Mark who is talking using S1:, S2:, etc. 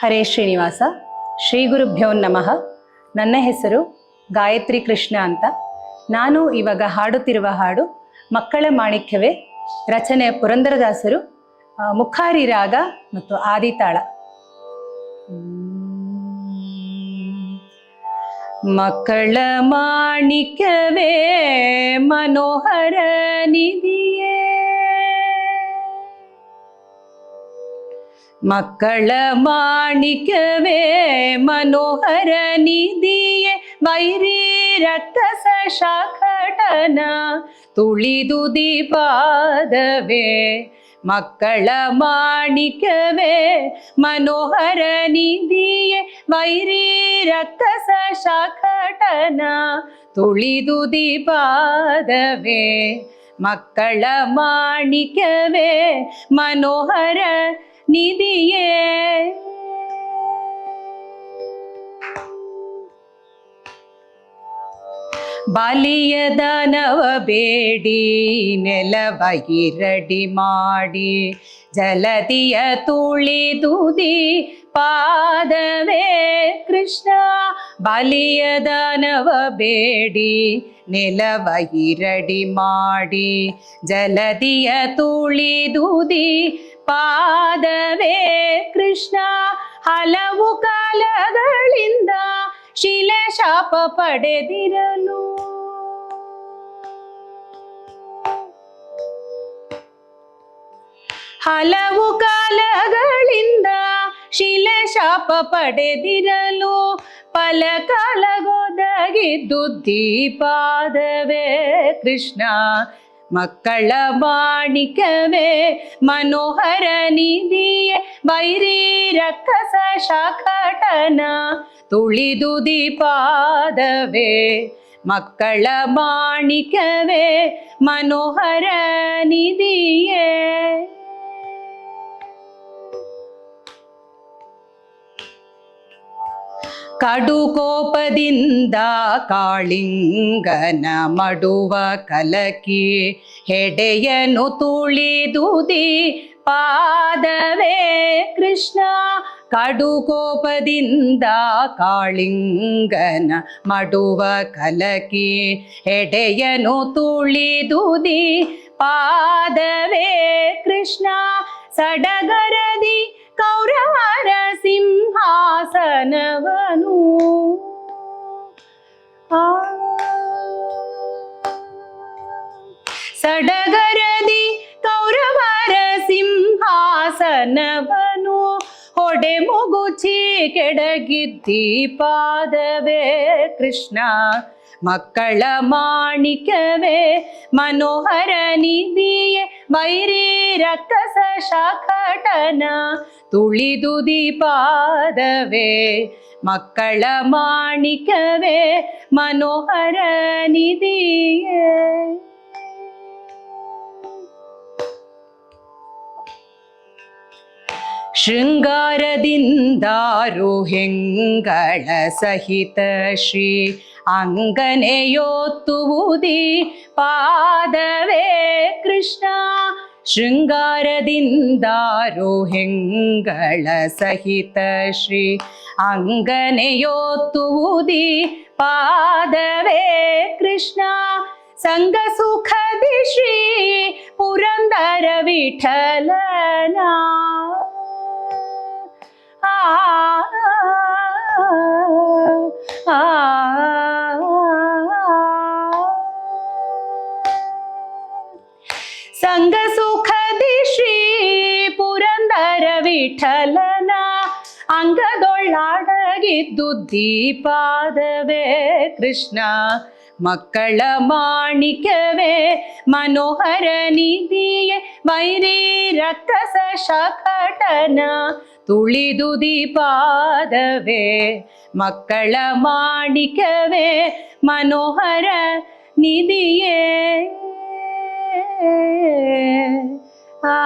S1: ಹರೇ ಶ್ರೀನಿವಾಸ. ಶ್ರೀ ಗುರುಭ್ಯೋ ನಮಃ. ನನ್ನ ಹೆಸರು ಗಾಯತ್ರಿ ಕೃಷ್ಣ ಅಂತ. ನಾನು ಇವಾಗ ಹಾಡುತ್ತಿರುವ ಹಾಡು ಮಕ್ಕಳ ಮಾಣಿಕ್ಯವೇ ರಚನೆ ಪುರಂದರದಾಸರು ಮುಖಾರಿ ರಾಗ ಮತ್ತು ಆದಿತಾಳ. ಮಕ್ಕಳ ಮಾಣಿಕ್ಯವೇ, ಮನೋಹರ ನಿಧಿಯೇ മക്കള മാണിക്കവേ മനോഹര നിധിയെ വൈരീ രക്തസശാഖടന തുളിതു ദീപാദവേ മക്കള മാണിക്കവേ മനോഹര നിധിയെ വൈരീ രക്തസശാഖടന തുളിതു ദീപാദവേ മക്കള മാണിക്കവേ മനോഹര ಮಾಣಿಕ್ಯವೇ ಮನೋಹರ ನಿಧಿಯೇ ಬಾಲಿಯ ದಾನವ ಬೇಡಿ ನೆಲವ ಹಿರಡಿ ಮಾಡಿ ಜಲದಿಯ ತುಳಿದುದಿ ಪಾದವೇ ಕೃಷ್ಣ ಬಾಲಿಯ ದಾನವ ಬೇಡಿ ನೆಲವ ಹಿರಡಿ ಮಾಡಿ ಜಲದಿಯ ತುಳಿದುದಿ ಪಾದವೇ ಕೃಷ್ಣ, ಹಲವು ಕಾಲಗಳಿಂದ ಶಿಲೆ ಶಾಪ ಪಡೆದಿರಲು. ಹಲವು ಕಾಲಗಳಿಂದ ಶಿಲೆ ಶಾಪ ಪಡೆದಿರಲು ಫಲ ಕಾಲಗೊದಗಿದ್ದು ದೀಪಾದವೇ ಕೃಷ್ಣ മക്കള ബാണിക്കവേ മനോഹര നിധിയെ വൈരീരക്കസ ശാഖടന തുളിതുതി പാദവേ. മക്കള ബാണിക്കവേ മനോഹര നിധിയേ ನಿಧಿಯೇ ಕಡು ಕೋಪದಿಂದ ಕಾಳಿಂಗನ ಮಡುವ ಕಲಕಿ ಹೆಡೆಯನು ತುಳಿದುದಿ ಪಾದವೇ ಕೃಷ್ಣ ಕಡು ಕೋಪದಿಂದ ಕಾಳಿಂಗನ ಮಡುವ ಕಲಕಿ ಹೆಡೆಯನು ತುಳಿದುದಿ ಪಾದವೇ ಕೃಷ್ಣ ಸಡಗರದಿ ಕೌರವರ ಸಿಂಹಾಸನವನು ಆ ಸಡಗರದಿ ಕೌರವರ ಸಿಂಹಾಸನವನು. ಹೊಡೆ ಮುಗುಚಿ ಕೆಡಗಿದ್ದಿ ಪಾದವೇ ಕೃಷ್ಣ. ಮಕ್ಕಳ ಮಾಣಿಕವೇ ಮನೋಹರ ನಿಧಿಯೇ, ವೈರಿ ರಕ್ಕಸ ಶಾಖಟನ. ತುಳಿದು ದೀಪಾದವೇ ಮಕ್ಕಳ ಮಾಣಿಕವೇ ಮನೋಹರ ನಿಧಿಯೇ ಶೃಂಗಾರದಿಂದಾರು ಹೆಂಗಳ ಸಹಿತ ಶ್ರೀ ಅಂಗನೆಯೊತ್ತುವುದಿ ಪಾದವೇ ಕೃಷ್ಣ ಶೃಂಗಾರದಿಂದಾರು ಹೆಂಗಳ ಸಹಿತ ಶ್ರೀ ಅಂಗನೆಯೊತ್ತುವುದಿ ಪಾದವೇ ಕೃಷ್ಣ ಸಂಗ ಸುಖದಿ ಶ್ರೀ ಪುರಂದರ ವಿಠಲನ ಆ ಆ, ಸಂಗ ಸುಖದಿ ವಿಠಲನ ಅಂಗದೊಳ್ಳಾಡಗಿದ್ದು ದೀಪಾದವೇ ಕೃಷ್ಣ. ಮಕ್ಕಳ ಮಾಣಿಕ್ಯವೇ ಮನೋಹರ ನಿಧಿಯೇ ವೈರಿ ರಕ್ತಸ ಶಕಟನ ತುಳಿದು ದೀಪಾದವೇ. ಮಕ್ಕಳ ಮಾಣಿಕ್ಯವೇ ಮನೋಹರ ನಿಧಿಯೇ. ಆ